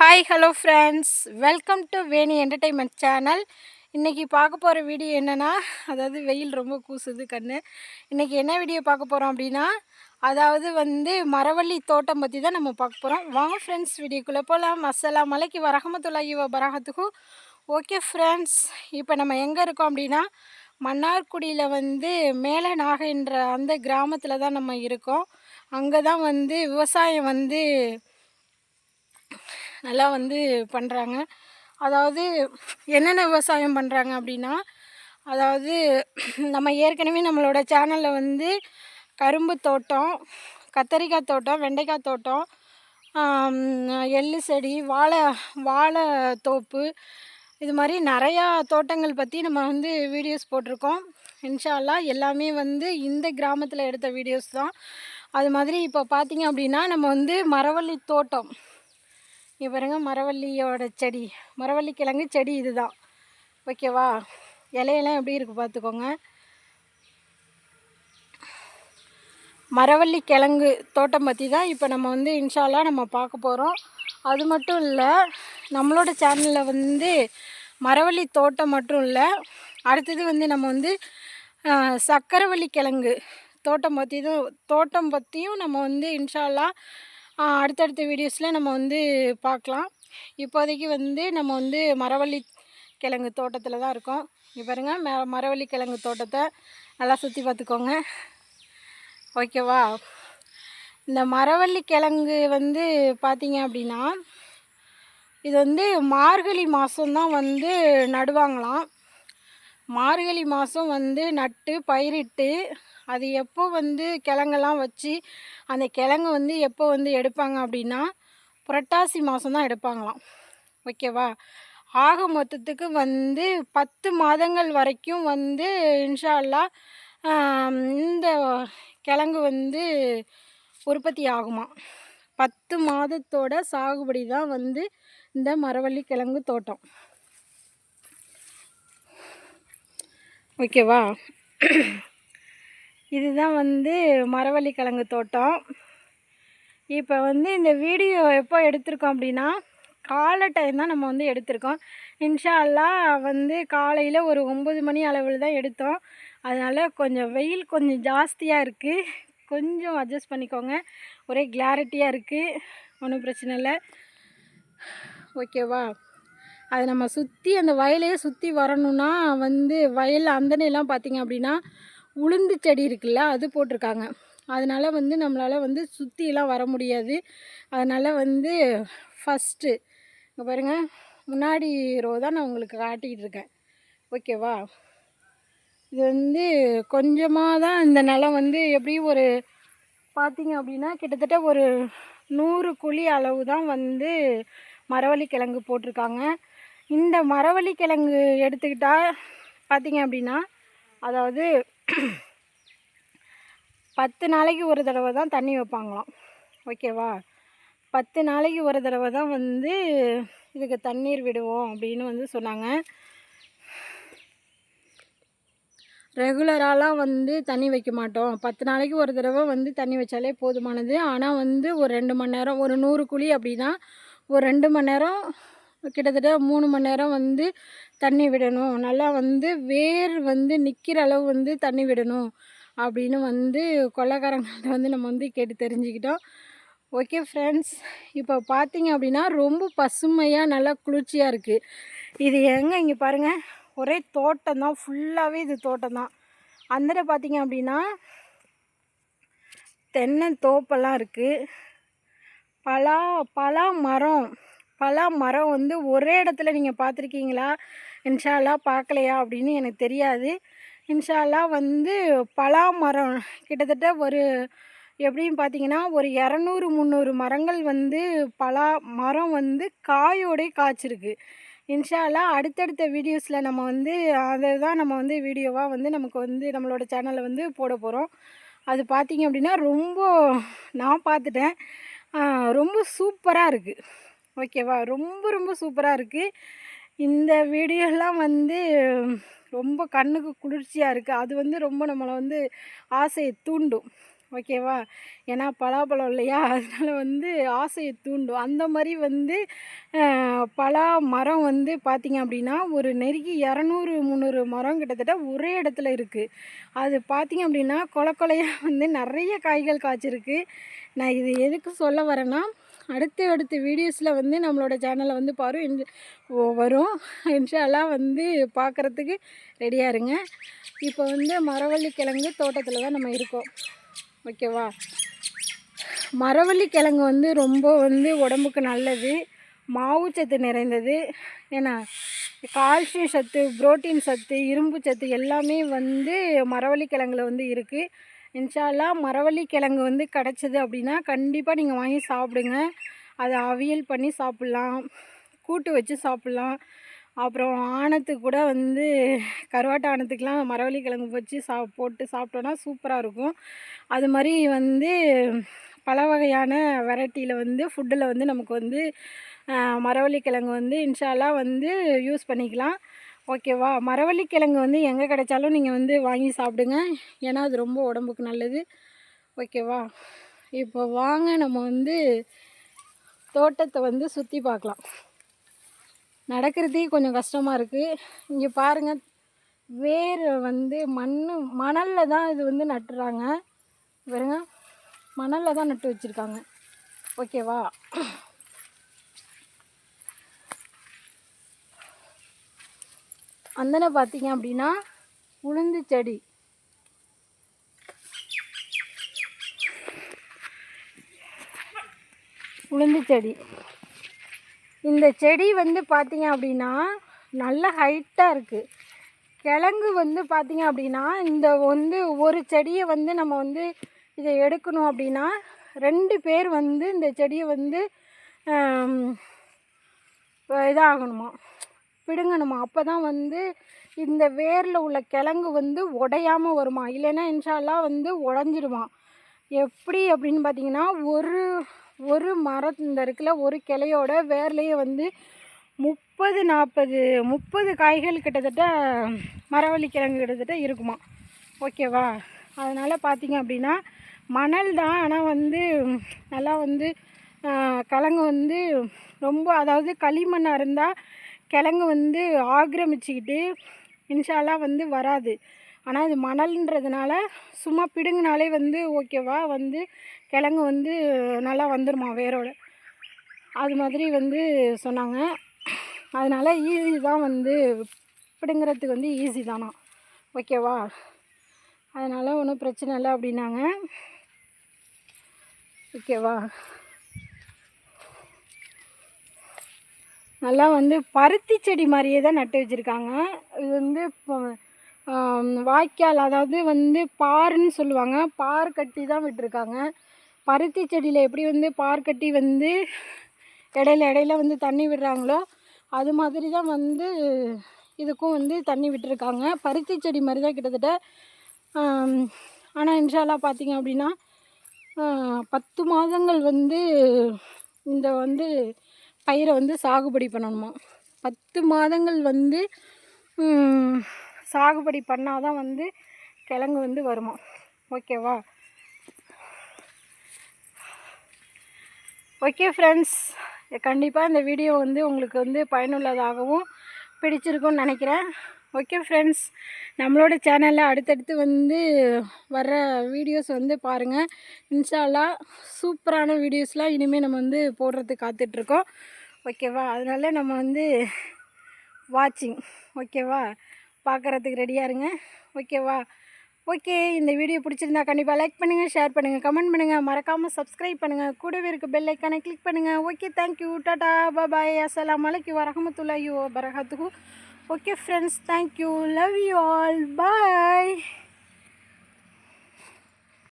Hi hello friends welcome to Veni entertainment channel இன்றைக்கி பார்க்க போகிற வீடியோ என்னென்னா அதாவது வெயில் ரொம்ப கூசுது கண்ணு. இன்றைக்கி என்ன வீடியோ பார்க்க போகிறோம் அப்படின்னா அதாவது வந்து மரவள்ளி தோட்டம் பற்றி தான் நம்ம பார்க்க போகிறோம் வாங்க ஃப்ரெண்ட்ஸ் வீடியோக்குள்ளே போகலாம் மசாலா மலைக்கு வரகமத்துல்லாஹி பரகத்துக்கு ஓகே ஃப்ரெண்ட்ஸ் இப்போ நம்ம எங்கே இருக்கோம் அப்படின்னா மன்னார்குடியில் வந்து மேலே நாகன்ற அந்த கிராமத்தில் தான் நம்ம இருக்கோம். அங்கே தான் வந்து விவசாயம் வந்து நல்லா வந்து பண்ணுறாங்க அதாவது என்னென்ன விவசாயம் பண்ணுறாங்க அப்படின்னா அதாவது நம்ம ஏற்கனவே நம்மளோட சேனலில் வந்து கரும்பு தோட்டம் கத்தரிக்காய் தோட்டம் வெண்டைக்காய் தோட்டம் எள்ளு செடி வாழை வாழை தோப்பு இது மாதிரி நிறையா தோட்டங்கள் பற்றி நம்ம வந்து வீடியோஸ் போட்டிருக்கோம். இன்ஷால்லா எல்லாமே வந்து இந்த கிராமத்தில் எடுத்த வீடியோஸ் தான். அது மாதிரி இப்போ பார்த்திங்க அப்படின்னா நம்ம வந்து மரவள்ளி தோட்டம் இங்கே பாருங்க மரவள்ளியோட செடி. மரவள்ளி கிழங்கு செடி இதுதான். ஓகேவா? இலையெல்லாம் எப்படி இருக்குது பார்த்துக்கோங்க. மரவள்ளி கிழங்கு தோட்டம் பற்றி தான் இப்போ நம்ம வந்து இன்ஷால்லாம் நம்ம பார்க்க போகிறோம் அது மட்டும் இல்லை நம்மளோட சேனலில் வந்து மரவள்ளி தோட்டம் மட்டும் இல்லை அடுத்தது வந்து நம்ம வந்து சக்கரவள்ளி கிழங்கு தோட்டம் பற்றி தான் தோட்டம் பற்றியும் நம்ம வந்து இன்ஷாலாக அடுத்தடுத்த வீடியோஸில் நம்ம வந்து பார்க்கலாம். இப்போதைக்கு வந்து நம்ம வந்து மரவள்ளி கிழங்கு தோட்டத்தில் தான் இருக்கோம். இங்கே பாருங்கள் ம மரவள்ளி கிழங்கு தோட்டத்தை நல்லா சுற்றி பார்த்துக்கோங்க. ஓகேவா? இந்த மரவள்ளி கிழங்கு வந்து பார்த்திங்க அப்படின்னா இது வந்து மார்கழி மாதம்தான் வந்து நடுவாங்களாம். மார்கழி மாதம் வந்து நட்டு பயிரிட்டு அது எப்போ வந்து கிழங்கெல்லாம் வச்சு அந்த கிழங்கு வந்து எப்போ வந்து எடுப்பாங்க அப்படின்னா புரட்டாசி மாதம் தான் எடுப்பாங்களாம். ஓகேவா? ஆக மொத்தத்துக்கு வந்து பத்து மாதங்கள் வரைக்கும் வந்து இன்ஷால்லா இந்த கிழங்கு வந்து உற்பத்தி ஆகுமா பத்து மாதத்தோட சாகுபடி தான் வந்து இந்த மரவள்ளி கிழங்கு தோட்டம். ஓகேவா? இதுதான் வந்து மரவள்ளி கிழங்கு தோட்டம். இப்போ வந்து இந்த வீடியோ எப்போ எடுத்திருக்கோம் அப்படின்னா காலை டைம் தான் நம்ம வந்து எடுத்திருக்கோம். இன்ஷா அல்லா வந்து காலையில் ஒரு ஒம்பது மணி அளவில் தான் எடுத்தோம். அதனால் கொஞ்சம் வெயில் கொஞ்சம் ஜாஸ்தியாக இருக்குது கொஞ்சம் அட்ஜஸ்ட் பண்ணிக்கோங்க. ஒரே கிளாரிட்டியாக இருக்குது ஒன்றும் பிரச்சனை இல்லை. ஓகேவா? அதை நம்ம சுற்றி அந்த வயலையே சுற்றி வரணுன்னா வந்து வயல் அந்தனையெல்லாம் பார்த்திங்க அப்படின்னா உளுந்து செடி இருக்குல்ல அது போட்டிருக்காங்க. அதனால் வந்து நம்மளால் வந்து சுற்றிலாம் வர முடியாது. அதனால் வந்து ஃபஸ்ட்டு இங்கே பாருங்கள் முன்னாடி ரோ தான் நான் உங்களுக்கு காட்டிகிட்டு இருக்கேன். ஓகேவா இது வந்து கொஞ்சமாக தான் இந்த நிலம் வந்து எப்படி ஒரு பார்த்திங்க அப்படின்னா கிட்டத்தட்ட ஒரு நூறு குழி அளவு தான் வந்து மரவள்ளி கிழங்கு போட்டிருக்காங்க. இந்த மரவள்ளி கிழங்கு எடுத்துக்கிட்டால் பார்த்திங்க அப்படின்னா அதாவது பத்து நாளைக்கு ஒரு தடவை தான் தண்ணி வைப்பாங்களாம். ஓகேவா? பத்து நாளைக்கு ஒரு தடவை தான் வந்து இதுக்கு தண்ணீர் விடுவோம் அப்படின்னு வந்து சொன்னாங்க. ரெகுலராலாம் வந்து தண்ணி வைக்க மாட்டோம். பத்து நாளைக்கு ஒரு தடவை வந்து தண்ணி வச்சாலே போதுமானது. ஆனால் வந்து ஒரு ரெண்டு மணி நேரம் ஒரு நூறு குழி அப்படின்னா ஒரு ரெண்டு மணி நேரம் கிட்டத்தட்ட மூணு மணி நேரம் வந்து தண்ணி விடணும். நல்லா வந்து வேர் வந்து நிற்கிற அளவு வந்து தண்ணி விடணும் அப்படின்னு வந்து கொள்ளக்காரங்கள்ட்ட வந்து நம்ம வந்து கேட்டு தெரிஞ்சுக்கிட்டோம். ஓகே ஃப்ரெண்ட்ஸ் இப்போ பார்த்தீங்க அப்படின்னா ரொம்ப பசுமையாக நல்லா குளிர்ச்சியாக இருக்குது இது எங்கே? இங்கே பாருங்கள் ஒரே தோட்டம் தான். ஃபுல்லாகவே இது தோட்டம் தான். அந்த பார்த்தீங்க அப்படின்னா தென்னை தோப்பெல்லாம் இருக்குது பலா பலா மரம் பலா மரம் வந்து ஒரே இடத்துல நீங்கள் பார்த்துருக்கீங்களா? இன்ஷால்லா பார்க்கலையா? அப்படின்னு எனக்கு தெரியாது. இன்ஷால்லா வந்து பலா மரம் கிட்டத்தட்ட ஒரு எப்படின்னு பார்த்தீங்கன்னா ஒரு இரநூறு முந்நூறு மரங்கள் வந்து பலா மரம் வந்து காயோடே காய்ச்சிருக்கு. இன்ஷால்லா அடுத்தடுத்த வீடியோஸில் நம்ம வந்து அதை தான் நம்ம வந்து வீடியோவாக வந்து நமக்கு வந்து நம்மளோட சேனலில் வந்து போட போகிறோம் அது பார்த்திங்க அப்படின்னா ரொம்ப நான் பார்த்துட்டேன். ரொம்ப சூப்பராக இருக்குது ஓகேவா? ரொம்ப ரொம்ப சூப்பராக இருக்குது இந்த வீடியோலாம் வந்து ரொம்ப கண்ணுக்கு குளிர்ச்சியாக இருக்குது அது வந்து ரொம்ப நம்மளை வந்து ஆசையை தூண்டும். ஓகேவா? ஏன்னா பலாப்பழம் இல்லையா? அதனால் வந்து ஆசையை தூண்டும். அந்த மாதிரி வந்து பலா மரம் வந்து பார்த்திங்க அப்படின்னா ஒரு நெருக்கி இரநூறு முந்நூறு மரம் கிட்டத்தட்ட ஒரே இடத்துல இருக்குது அது பார்த்திங்க அப்படின்னா கொலை கொலையாக வந்து நிறைய காய்கள் காய்ச்சிருக்கு. நான் இது எதுக்கு சொல்ல வரேன்னா அடுத்து அடுத்த வீடியோஸில் வந்து நம்மளோட சேனலை வந்து பாரு வரும். இன்ஷாலாம் வந்து பார்க்குறதுக்கு ரெடியாக இருங்க. இப்போ வந்து மரவள்ளி கிழங்கு தோட்டத்தில் தான் நம்ம இருக்கோம். ஓகேவா மரவள்ளி கிழங்கு வந்து ரொம்ப வந்து உடம்புக்கு நல்லது மாவுச்சத்து நிறைந்தது. ஏன்னா கால்சியம் சத்து புரோட்டீன் சத்து இரும்பு சத்து எல்லாமே வந்து மரவள்ளி கிழங்குல வந்து இருக்குது இன்ஷால்லா மரவள்ளி கிழங்கு வந்து கிடச்சிது அப்படின்னா கண்டிப்பாக நீங்கள் வாங்கி சாப்பிடுங்க. அதை அவியல் பண்ணி சாப்பிட்லாம். கூட்டு வச்சு சாப்பிட்லாம். அப்புறம் ஆணத்துக்கு கூட வந்து கருவாட்டு ஆணத்துக்கெலாம் மரவள்ளி கிழங்கு வச்சு சா போட்டு சாப்பிட்டோன்னா சூப்பராக இருக்கும். அது மாதிரி வந்து பல வகையான வெரைட்டியில் வந்து ஃபுட்டில் வந்து நமக்கு வந்து மரவள்ளி கிழங்கு வந்து இன்ஷால்லாம் வந்து யூஸ் பண்ணிக்கலாம். ஓகேவா? மரவள்ளி கிழங்கு வந்து எங்கே கிடைச்சாலும் நீங்கள் வந்து வாங்கி சாப்பிடுங்க. ஏன்னா அது ரொம்ப உடம்புக்கு நல்லது. ஓகேவா? இப்போ வாங்க நம்ம வந்து தோட்டத்தை வந்து சுற்றி பார்க்கலாம். நடக்கிறதே கொஞ்சம் கஷ்டமாக இருக்குது இங்கே பாருங்கள் வேர் வந்து மண் மணலில் தான் இது வந்து நட்டுறாங்க. பாருங்க மணலில் தான் நட்டு வச்சுருக்காங்க. ஓகேவா? அந்தனை பார்த்தீங்க அப்படின்னா உளுந்து செடி. உளுந்து செடி. இந்த செடி வந்து பார்த்தீங்க அப்படின்னா நல்ல ஹைட்டாக இருக்குது கிழங்கு வந்து பார்த்தீங்க அப்படின்னா இந்த வந்து ஒரு செடியை வந்து நம்ம வந்து இதை எடுக்கணும் அப்படின்னா ரெண்டு பேர் வந்து இந்த செடியை வந்து இதாகணுமா? பிடுங்கணுமா அப்போ தான் வந்து இந்த வேரில் உள்ள கிழங்கு வந்து உடையாமல் வருமா? இல்லைன்னா இன்ஷால்லாம் வந்து உடஞ்சிடுமா? எப்படி அப்படின்னு பார்த்தீங்கன்னா ஒரு ஒரு மரம் இந்த இருக்குல்ல ஒரு கிளையோட வேர்லேயே வந்து முப்பது நாற்பது முப்பது காய்கள் கிட்டத்தட்ட மரவள்ளி கிழங்கு கிட்டத்தட்ட இருக்குமா? ஓகேவா? அதனால் பார்த்தீங்க அப்படின்னா மணல் தான். ஆனால் வந்து நல்லா வந்து கிழங்கு வந்து ரொம்ப அதாவது களிமண்ணாக இருந்தால் கிழங்கு வந்து ஆக்கிரமிச்சுக்கிட்டு இன்ஷாலாக வந்து வராது. ஆனால் இது மணல்ன்றதுனால சும்மா பிடுங்கினாலே வந்து ஓகேவா? வந்து கிழங்கு வந்து நல்லா வந்துருமா வேரோட? அது மாதிரி வந்து சொன்னாங்க. அதனால் ஈஸி தான் வந்து பிடுங்கிறதுக்கு வந்து ஈஸி தானா? ஓகேவா? அதனால் ஒன்றும் பிரச்சனை இல்லை அப்படின்னாங்க. ஓகேவா? நல்லா வந்து பருத்தி செடி மாதிரியே தான் நட்டு வச்சுருக்காங்க. இது வந்து இப்போ, வாய்க்கால் அதாவது வந்து பாருன்னு சொல்லுவாங்க. பார் கட்டி தான் விட்டுருக்காங்க. பருத்தி செடியில் எப்படி வந்து பார் கட்டி வந்து இடையில இடையில வந்து தண்ணி விடுறாங்களோ அது மாதிரி தான் வந்து இதுக்கும் வந்து தண்ணி விட்டுருக்காங்க. பருத்தி செடி மாதிரி தான் கிட்டத்தட்ட ஆனால் இன்ஷால்லா பார்த்தீங்க அப்படின்னா பத்து மாதங்கள் வந்து இந்த வந்து பயிரை வந்து சாகுபடி பண்ணணுமா? பத்து மாதங்கள் வந்து சாகுபடி பண்ணால் தான் வந்து கிழங்கு வந்து வருமா? ஓகேவா? ஓகே ஃப்ரெண்ட்ஸ் கண்டிப்பாக இந்த வீடியோ வந்து உங்களுக்கு வந்து பயனுள்ளதாகவும் பிடிச்சிருக்கும்னு நினைக்கிறேன். ஓகே ஃப்ரெண்ட்ஸ் நம்மளோட சேனலில் அடுத்தடுத்து வந்து வர்ற வீடியோஸ் வந்து பாருங்கள் இன்ஷால்லாம் சூப்பரான வீடியோஸ்லாம் இனிமேல் நம்ம வந்து போடுறதுக்கு காத்துட்ருக்கோம். ஓகேவா அதனால நம்ம வந்து வாட்சிங் ஓகேவா பார்க்குறதுக்கு ரெடியாக இருங்க. ஓகேவா ஓகே இந்த வீடியோ பிடிச்சிருந்தா கண்டிப்பாக லைக் பண்ணுங்கள் ஷேர் பண்ணுங்கள் கமெண்ட் பண்ணுங்கள் மறக்காமல் சப்ஸ்கிரைப் பண்ணுங்கள் கூடவே இருக்க பெல் ஐக்கானை கிளிக் பண்ணுங்கள் ஓகே தேங்க்யூ டாடா பாபாய் அஸ்ஸலாமு வரமத்துல்லாயோ வரஹமத்துல்லாஹி okay friends thank you. Love you all. Bye.